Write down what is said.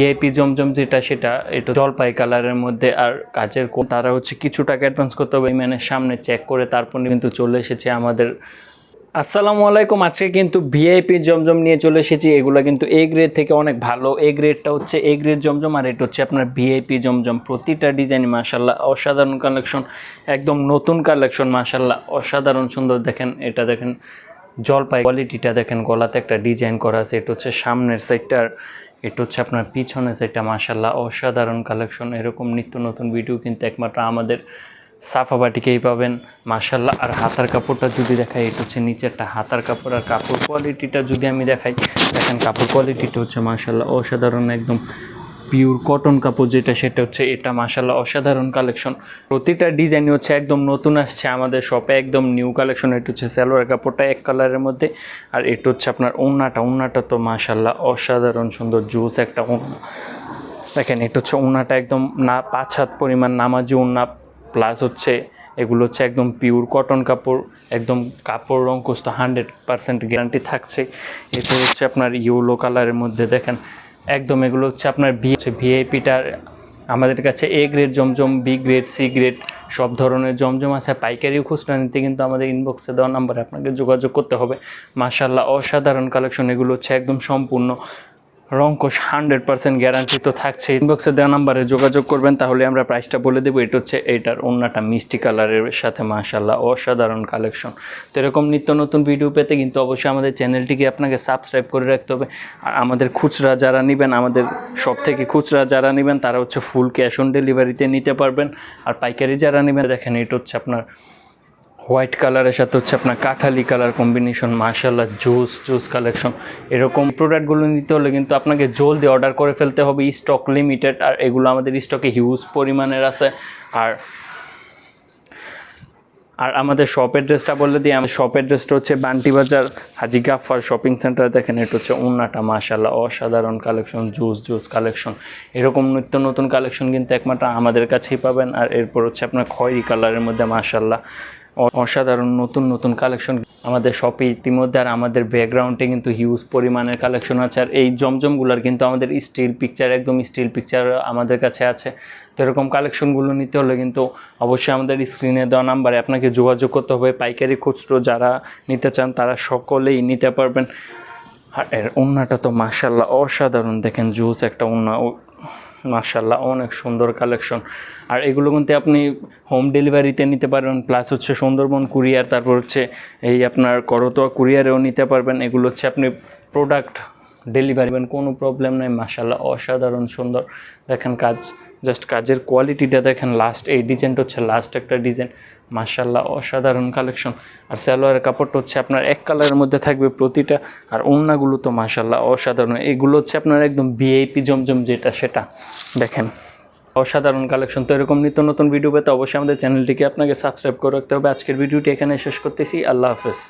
VIP জমজম যেটা, সেটা এটা জলপাই কালারের মধ্যে আর কাজের তারা হচ্ছে কিছু টাকা অ্যাডভান্স করতে হবে ম্যানের সামনে চেক করে তারপর কিন্তু চলে এসেছে আমাদের। আসসালামু আলাইকুম, আজকে কিন্তু ভিআইপি জমজম নিয়ে চলে এসেছি। এগুলো কিন্তু এ গ্রেড থেকে অনেক ভালো। এ গ্রেডটা হচ্ছে এ গ্রেড জমজম আর এটা হচ্ছে আপনার ভিআইপি জমজম। প্রতিটা ডিজাইন মাশাল্লাহ অসাধারণ কালেকশন একদম নতুন কালেকশন মাশাল্লাহ অসাধারণ সুন্দর। দেখেন, এটা দেখেন জলপাই কোয়ালিটিটা দেখেন, গলাতে একটা ডিজাইন করা আছে, এটা হচ্ছে সামনের সাইডটার এটা হচ্ছে আপনার পিছনের সাইডটা মাশাল্লাহ অসাধারণ কালেকশন এরকম নিত্য নতুন ভিডিও কিন্তু একমাত্র আমাদের সাফাবাটিকেই পাবেন মাশাল্লাহ আর হাতার কাপড়টা যদি দেখাই, এটা হচ্ছে নিচেরটা হাতার কাপড়, আর কাপড় কোয়ালিটিটা যদি আমি দেখাই, দেখেন কাপড় কোয়ালিটিটা হচ্ছে মাশাল্লাহ অসাধারণ, একদম পিওর কটন কাপড় যেটা, সেটা হচ্ছে এটা মাশাল্লাহ অসাধারণ কালেকশন প্রতিটা ডিজাইন হচ্ছে একদম নতুন আসছে আমাদের শপে একদম নিউ কালেকশন এটা হচ্ছে সালোয়ার কাপড়টা এক কালারের মধ্যে। আর এটা হচ্ছে আপনার ওড়নাটা। ওনাটা তো মাশাল্লাহ অসাধারণ সুন্দর জুস একটা ওড়না। দেখেন, এটা হচ্ছে ওনাটা একদম না, পাঁচ হাত পরিমাণ নামাজি ওড়না। প্লাস হচ্ছে এগুলো হচ্ছে একদম পিওর কটন কাপড়। একদম কাপড় রং কোস্ত হান্ড্রেড পার্সেন্ট গ্যারান্টি থাকছে। এটা হচ্ছে আপনার ইউলো কালারের মধ্যে, দেখেন। একদম এগুলো হচ্ছে আপনার ভি, হচ্ছে ভিআইপিটার আমাদের কাছে A grade Zamzam B grade C grade সব ধরনের জমজম আছে। পাইকারি খুচরা নিতে কিন্তু আমাদের ইনবক্সে দেওয়া নাম্বারে আপনাকে যোগাযোগ করতে হবে। মাশাল্লাহ অসাধারণ কালেকশন এগুলো হচ্ছে একদম সম্পূর্ণ। রঙ্কশ হান্ড্রেড পার্সেন্ট গ্যারান্টি তো থাকছে ইনবক্সে দেওয়া নাম্বারে যোগাযোগ করবেন, তাহলে আমরা প্রাইসটা বলে দেবো। এটা হচ্ছে এইটার অন্যটা মিষ্টি কালারের সাথে মাশাল্লাহ অসাধারণ কালেকশন তো এরকম নিত্য নতুন ভিডিও পেতে কিন্তু অবশ্যই আমাদের চ্যানেলটিকে আপনাকে সাবস্ক্রাইব করে রাখতে হবে। আর আমাদের খুচরা যারা নেবেন, আমাদের সব থেকে খুচরা যারা নেবেন, তারা হচ্ছে ফুল ক্যাশ অন ডেলিভারিতে নিতে পারবেন। আর পাইকারি যারা নেবেন, দেখেন, এটা হচ্ছে আপনার হোয়াইট কালারের সাথে হচ্ছে আপনার কাঠালি কালার কম্বিনেশন মার্শাল্লাহ জুস জুস কালেকশন এরকম প্রোডাক্টগুলো নিতে হলে কিন্তু আপনাকে জলদি অর্ডার করে ফেলতে হবে স্টক লিমিটেড আর এগুলো আমাদের স্টকে হিউজ পরিমাণের আছে। আর আর আমাদের শপ অ্যাড্রেসটা বলে দিই আমার শপ অ্যাড্রেসটা হচ্ছে বান্টি বাজার, হাজি গাফার শপিং সেন্টার দেখেন এটা হচ্ছে উন্নাটা মাশাল্লাহ অসাধারণ কালেকশন জুস জুস কালেকশন এরকম নিত্য নতুন কালেকশন কিন্তু একমাত্র আমাদের কাছেই পাবেন, আর এরপর হচ্ছে আপনার খয়েরি কালারের মধ্যে মাশাল্লাহ অসাধারণ নতুন নতুন কালেকশন আমাদের শপে ইতিমধ্যে, আর আমাদের ব্যাকগ্রাউন্ডে কিন্তু হিউজ পরিমাণের কালেকশন আছে। আর এই জমজমগুলোর কিন্তু আমাদের স্টিল পিকচার একদম স্টিল পিকচার আমাদের কাছে আছে। তো এরকম কালেকশনগুলো নিতে হলে কিন্তু অবশ্যই আমাদের স্ক্রিনে দেওয়া নাম্বারে আপনাকে যোগাযোগ করতে হবে। পাইকারি খুচরো যারা নিতে চান, তারা সকলেই নিতে পারবেন। আর এর ওড়নাটা তো মার্শাল্লাহ অসাধারণ। দেখেন জুস একটা ওড়না ও মার্শাল্লাহ অনেক সুন্দর কালেকশন। আর এগুলো কিন্তু আপনি হোম ডেলিভারিতে নিতে পারবেন, প্লাস হচ্ছে সুন্দরবন কুরিয়ার, তারপর হচ্ছে এই আপনার করতোয়া কুরিয়ারেও নিতে পারবেন। এগুলো হচ্ছে আপনি প্রোডাক্ট ডেলিভারি কোনো প্রবলেম নেই মার্শাল্লাহ অসাধারণ, সুন্দর। দেখেন কাজ জাস্ট কাজের কোয়ালিটিটা দেখেন লাস্ট এই ডিজাইনটা হচ্ছে লাস্ট একটা ডিজাইন মার্শাল্লাহ অসাধারণ কালেকশন আর সালোয়ারের কাপড়টা হচ্ছে আপনার এক কালারের মধ্যে থাকবে প্রতিটা, আর ওড়নাগুলো তো মার্শাল্লাহ অসাধারণ। এগুলো হচ্ছে আপনার একদম ভিআইপি জমজম যেটা, সেটা। দেখেন, অসাধারণ কালেকশন তো এরকম নিত্য নতুন ভিডিও পেতে অবশ্যই আমাদের চ্যানেলটিকে আপনাকে সাবস্ক্রাইব করে রাখতে হবে। আজকের ভিডিওটি এখানে শেষ করতেছি। আল্লাহ হাফেজ।